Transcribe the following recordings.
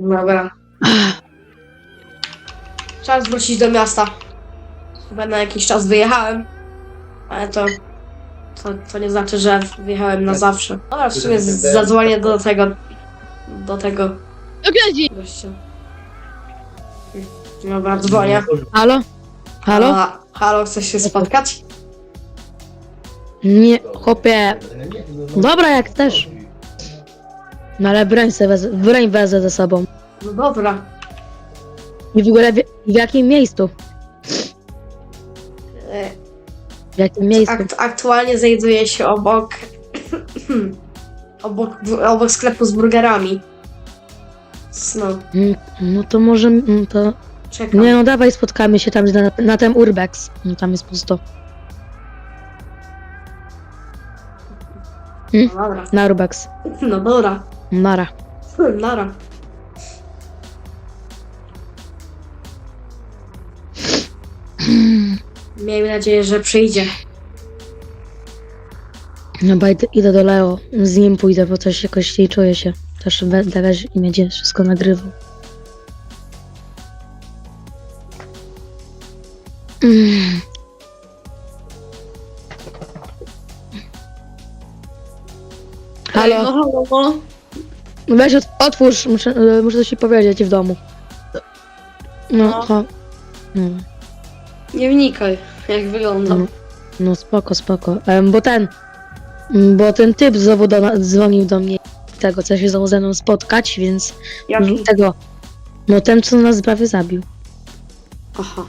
Dobra. Czas wrócić do miasta. Chyba na jakiś czas wyjechałem. Ale to... To, to nie znaczy, że wyjechałem na zawsze. Dobra, w sumie z- zadzwonię do tego... Do tego gościa. Dobra, dzwonię. Halo? Halo? A, halo, chcesz się spotkać? Nie, chłopie. Dobra, jak też. No ale broń, se wez, broń wezmę ze sobą. No dobra. I w ogóle w, w jakim miejscu? E, W jakim miejscu? Akt, aktualnie znajduję się obok... obok, obok sklepu z burgerami. No, Mm, No to może, mm, to... czekam. Nie no, dawaj spotkamy się tam na, na ten Urbex. No tam jest pusto. No dobra. Na Urbex. No dobra. Nara. Nara. Miejmy nadzieję, że przyjdzie. No bo idę, idę do Leo. Z nim pójdę, bo coś jakoś nie czuję się. Też we- teraz i będzie wszystko nagrywał. Mm. Halo, halo, halo. Weź ot- otwórz, muszę, e, muszę coś ci powiedzieć w domu. No, No. cho- no, Nie wnikaj, jak wyglądam. no, no spoko, spoko. Em, bo ten, mm, bo ten typ znowu do, na- dzwonił do mnie tego, co się znowu ze mną spotkać, więc Jaki? tego, no ten, co nas prawie zabił. Aha.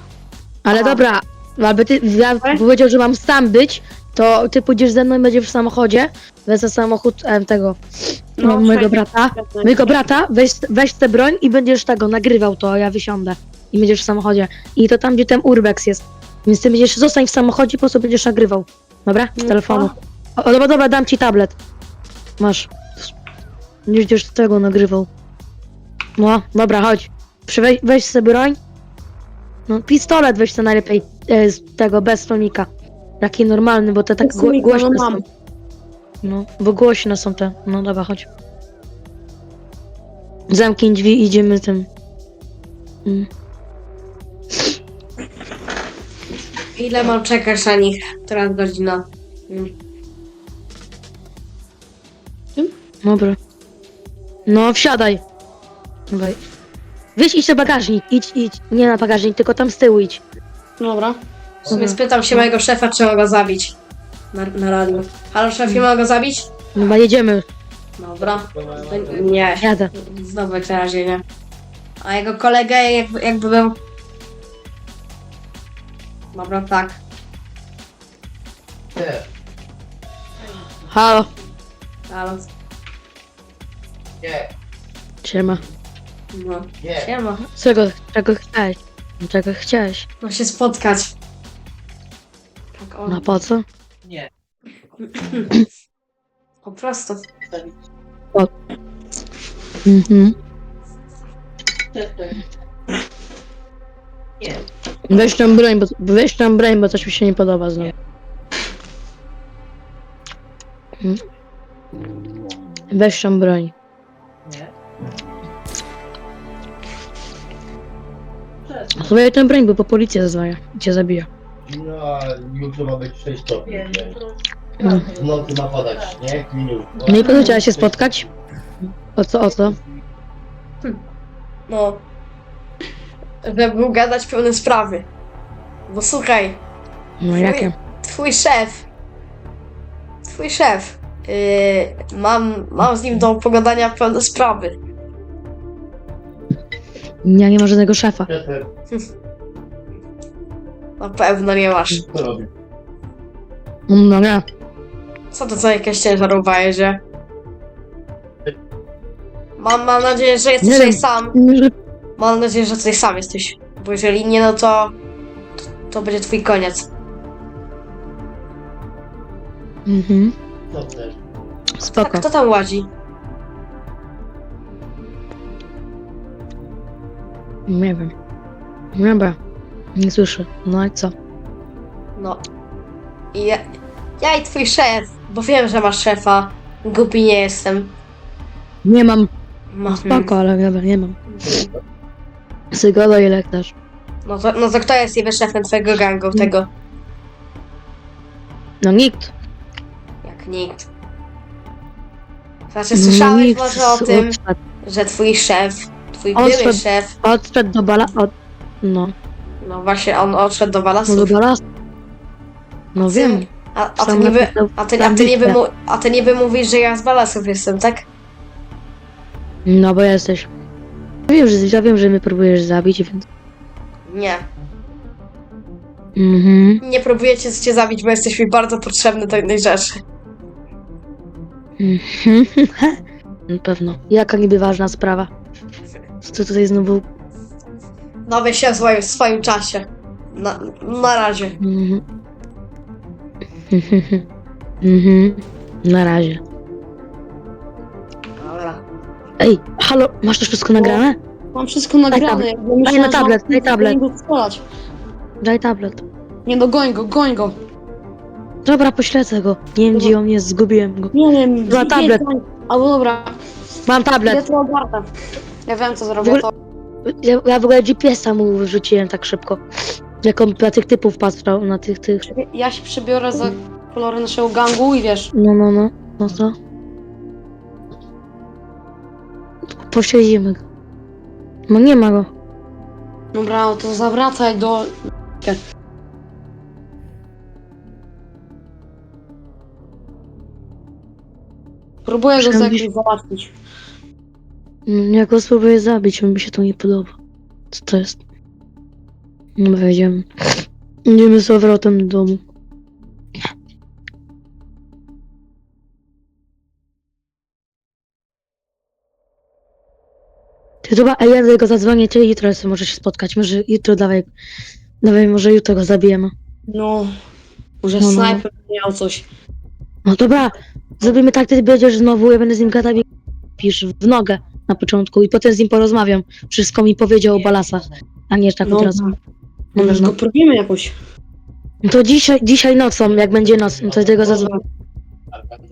Ale Aha. dobra, albo ty, ja Ale- powiedział, że mam sam być, to ty pójdziesz ze mną i będziesz w samochodzie, wezmę samochód em, tego, no, mojego fajnie. brata, mojego brata, weź, weź tę broń i będziesz tego, nagrywał to, a ja wysiądę i będziesz w samochodzie. I to tam, gdzie ten urbex jest. Więc ty będziesz, zostań w samochodzie, po prostu będziesz nagrywał. Dobra? Z No telefonu. O, o, dobra, dobra, dam ci tablet. Masz. Będziesz tego nagrywał. No, dobra, chodź. Przywe- weź sobie broń. No, pistolet weź to najlepiej e, z tego, bez stronika. Taki normalny, bo te tak Bez gło- no są. mam. No, bo głośne są te. No dobra, chodź. Zamknij drzwi, idziemy tym. Mm. Ile mam czekać na nich? Teraz godzina. Mm. Dobra. No, wsiadaj. Dawaj. Wyjdź idź na bagażnik, idź, idź. Nie na bagażnik, tylko tam z tyłu idź. Dobra. W sumie Dobra. spytam się mojego szefa, czy mogę go zabić. Na, na radiu. Halo szefie, mogę go zabić? Chyba jedziemy. Dobra. To Nie. Jadę. Znowu jak na razie nie. A jego kolegę jakby, jakby był... Dobra, tak. Nie, Halo. Halo. nie, No. Siema. nie. Siema. Czego, czego chciałeś? Czego chciałeś? No się spotkać. Tak o. No po co? Nie. Po prostu. Mhm. Nie. Weź tam broń, bo, weź tam broń, bo coś mi się nie podoba znowu. Mhm. Weź tam broń. Nie. Sobie tę broń, bo po policję zadzwonię i cię zabiję. No, a jutro ma być 6 stopni. nie? Mm. W nocy ma padać śnieg, minut. No i po co się spotkać? O co, o co? No. Żeby ugadać pełne sprawy. Bo słuchaj, No jakie? twój szef. Twój szef. Yy, mam, mam z nim do pogadania pełne sprawy. Ja nie ma żadnego szefa. Szefem, Na pewno nie masz. co robi? No nie. Co to za jakaś ciężarówka jedzie? Mam, mam nadzieję, że jesteś Nie tutaj wiem. sam. Może- Mam nadzieję, że tutaj sam jesteś. Bo jeżeli nie, no to. To będzie twój koniec. Mhm. Co chcesz? Spoko. Kto tam łazi? Nie wiem. Dobra. Nie słyszę. No i co? No. I ja, ja i twój szef. Bo wiem, że masz szefa. Głupi nie jestem. Nie mam. Ma, Spoko, ale dobra, nie mam. Sygoda i lektarz. No to, no to kto jest niby szefem twojego gangu, tego? No nikt. Jak nikt. Znaczy, słyszałeś nikt może o z- tym, Odszedł, że twój szef, twój Odszedł. były szef, odszedł do bala... Od... No, no właśnie on odszedł do no do balastu. No wiem. A, a, ty Sam niby, napisał a, ty, a, ty niby mu, a ty niby mówisz, że ja z balasów jestem, tak? No bo jesteś. Wiem, że, ja wiem, że mnie próbujesz zabić, więc... Nie. Mhm. Nie próbuję cię, cię zabić, bo jesteś mi bardzo potrzebny do innej rzeczy. Mhm. Na pewno. Jaka niby ważna sprawa? Co tutaj znowu... Dowie się w swoim, w swoim czasie. Na, na razie. Mhm. Mhm. Na razie. Dobra. Ej, halo, masz to wszystko nagrane? Mam wszystko nagrane. tablet. jakby myślałem, na tablet, daj tablet. strzelać. Daj tablet. Nie no, goń go, goń go. Dobra, pośledzę go. Nie wiem, gdzie on jest, zgubiłem go. Nie wiem, Za tablet. goń. Albo dobra, Mam tablet. to ogarnę. Ja wiem co zrobię, to Ja, ja w ogóle GPS-a mu wyrzuciłem tak szybko. Jak on na tych typów patrzył, na tych, tych... ja się przebiorę za kolory naszego gangu i wiesz. No, no, no. No co? Pośledzimy go. No nie ma go. Dobra, no to zawracaj do... Próbuję go za jakoś załatwić. No, Jak go spróbuję zabić, mi się to nie podoba. Co to jest? No wejdziemy. Idziemy z powrotem do domu. Ty dobra, a ja do niego zadzwonię, ty jutro sobie może się spotkać. Może jutro dawaj, dawaj może jutro go zabijemy. No, może No, no. snajper miał coś. No dobra, zrobimy tak, ty będziesz znowu, ja będę z nim gadał i pisz w nogę na początku i potem z nim porozmawiam. Wszystko mi powiedział o balasach, a nie tak No, od razu. no. No, Może no. go próbujemy jakoś. No to dzisiaj, dzisiaj nocą, jak będzie noc, no to tego zadzwonię.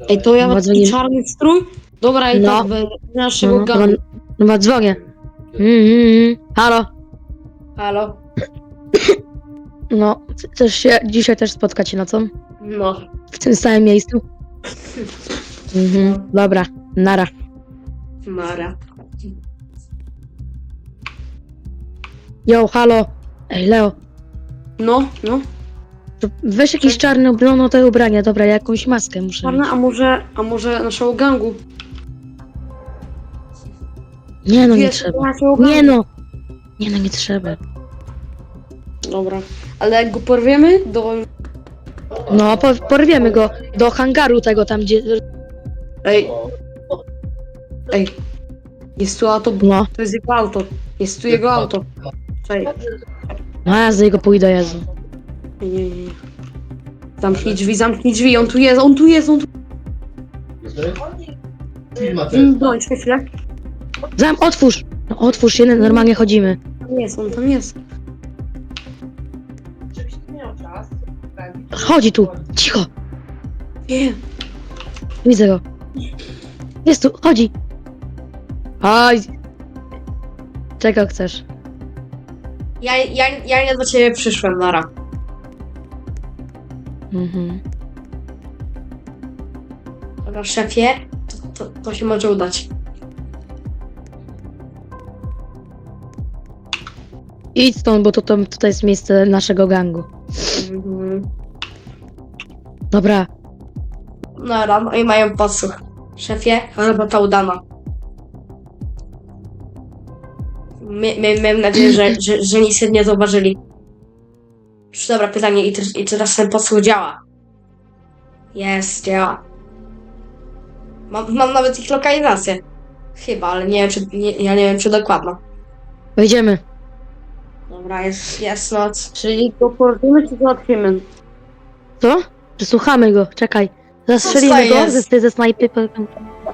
Ej, to ja No, mam taki czarny strój? Dobra, i No. tak będę naszego No, gangu. no, no dzwonię. Mm, mm, mm. Halo? Halo? No, c- też się, dzisiaj też spotkacie nocą? No. W tym samym miejscu? Mhm, dobra, nara. Mara. Jo, halo. Ej, Leo, No, no. to weź jakieś czarne, no te ubrania, dobra, jakąś maskę muszę Czarna, mieć. a może, a może naszego gangu? Nie no, nie Wiesz, trzeba. naszego gangu. Nie no. Nie no, nie trzeba. Dobra. Ale jak go porwiemy, do... No, po, porwiemy go do hangaru tego tam, gdzie... Ej, ej. Jest tu auto, No, to jest jego auto. Jest tu jego auto. Czekaj. no ja z niego pójdę, Jezu. Nie, nie, nie. Zamknij drzwi, zamknij drzwi, on tu jest, on tu jest, on tu... Firma też. Mm, Bądź, chwilę. Zam, otwórz! No otwórz się, normalnie chodzimy. Tam jest, on tam jest. Chodzi tu, cicho, Nie. widzę go. Jest tu, chodzi. Oj. Czego chcesz? Ja, ja, ja nie do ciebie przyszłem, Nara. Mhm. Dobra, szefie, to, to, to się może udać. Idź stąd, bo to, to tutaj jest miejsce naszego gangu. Mhm. Dobra, Nara, no i mają posłuch. Szefie, robota udana. Miałem nadzieję, że, że, że nic nie zauważyli. Już dobra, pytanie, i, i teraz ten posłuch działa? Jest, działa. Mam, mam nawet ich lokalizację. Chyba, ale nie wiem, czy, nie, ja nie wiem, czy dokładna. wejdziemy. Dobra, jest, jest noc. Czyli go porwiemy, czy załatwimy? Co? Przesłuchamy go, czekaj. Co Zastrzelimy go jest? ze, ze snajpy.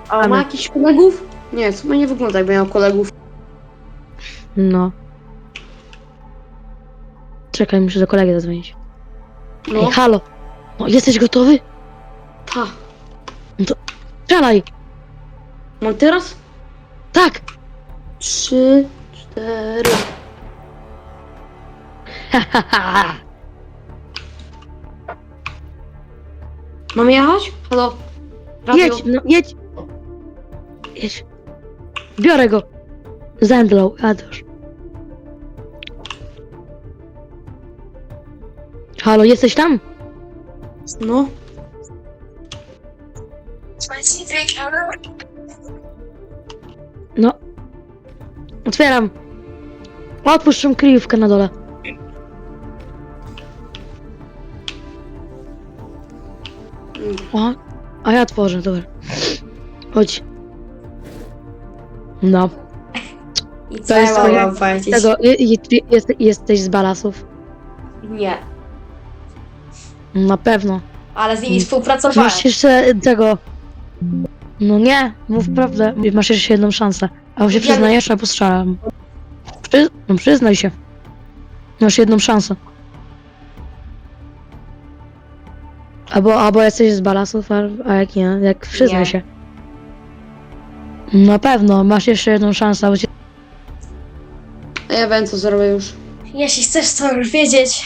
A ma jakichś kolegów? Nie, w sumie nie wygląda jakby miał kolegów. No. Czekaj, muszę do kolegi zadzwonić. No, Ej, halo. No, jesteś gotowy? ta. Strzelaj! Mam teraz? Tak! Trzy, cztery. Mam jechać? Halo? Radio? jedź, no jedź! Jedź. Biorę go. Zemdlał, Adosz. Halo, jesteś tam? No. No. Otwieram. Odpuszczę kryjówkę na dole. O, a ja tworzę, dobra. Chodź. No, I co To ja jest mam moje- wam powiedzieć? tego, i, i, jest, jesteś z balasów? Nie. Na pewno. Ale z nimi Mm. współpracowałem. Masz jeszcze tego. No nie, mów prawdę. Masz jeszcze jedną szansę. A się Ja- przyznajesz, albo strzelam. Przy... No przyznaj się. Masz jedną szansę. Albo, albo jesteś z balasów, a, a jak nie, jak przyznaj Nie. się. Na pewno, masz jeszcze jedną szansę, bo cię... A ja wiem co zrobię już. Jeśli chcesz to już wiedzieć,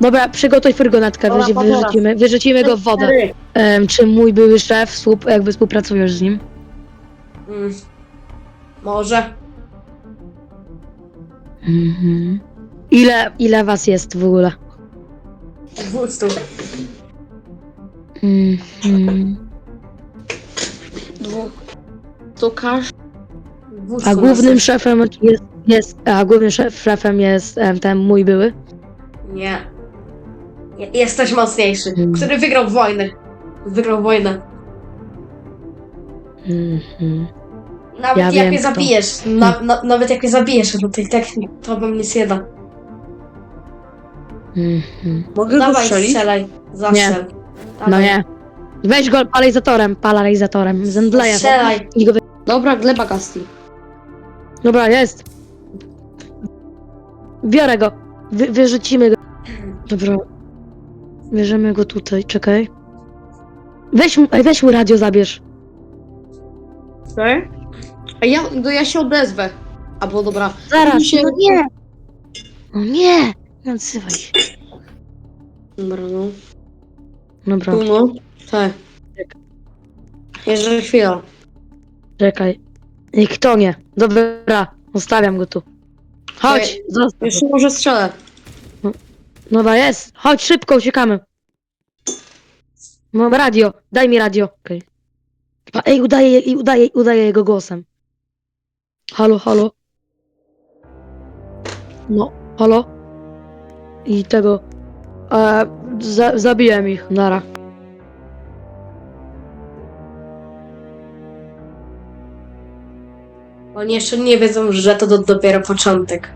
Dobra, przygotuj furgonetkę, wyrzucimy, wyrzucimy go w wodę. Em, czy mój były szef, słup, jakby współpracujesz z nim? mm, może. Mhm. Ile, ile was jest w ogóle? 200. Mhm. Dwóch. To każ. 200 A głównym szefem jest, jest a głównym szef, szefem jest em, ten mój były? Nie. Je- Jesteś mocniejszy. Mm. Który wygrał wojnę. Wygrał wojnę. Mhm. Nawet Ja jak wiem, mnie kto. zabijesz, na, na, nawet jak mnie zabijesz, no to i tak to bym nic nie da. Mhm. Mogę go Dawaj, strzelić? strzelaj. Zastrzel. No nie. Weź go paralizatorem, paralizatorem, zemdleję. Strzelaj. I go wy... Dobra, gleba Gasti. Dobra, jest. Biorę go. Wy, wyrzucimy go. Dobra. Bierzemy go tutaj, czekaj. Weź mu, ej, weź mu radio zabierz. Okay. A ja, no ja się odezwę. Albo dobra. Zaraz, Się- no nie. No nie. Nie odzywaj się. Dobra, no. Dobra, Tu no. Tak. Jeszcze chwila. czekaj. I kto nie? Dobra, zostawiam go tu. Chodź, Ej, zostaw. Jeszcze może strzelę. Dobra, jest. Chodź, szybko, uciekamy. Mam radio. Daj mi radio. Okej. Ej, udaję, i udaję, udaję jego głosem. Halo, halo. No, halo. I tego. E, za, zabiłem ich. Nara. Oni jeszcze nie wiedzą, że to do, dopiero początek.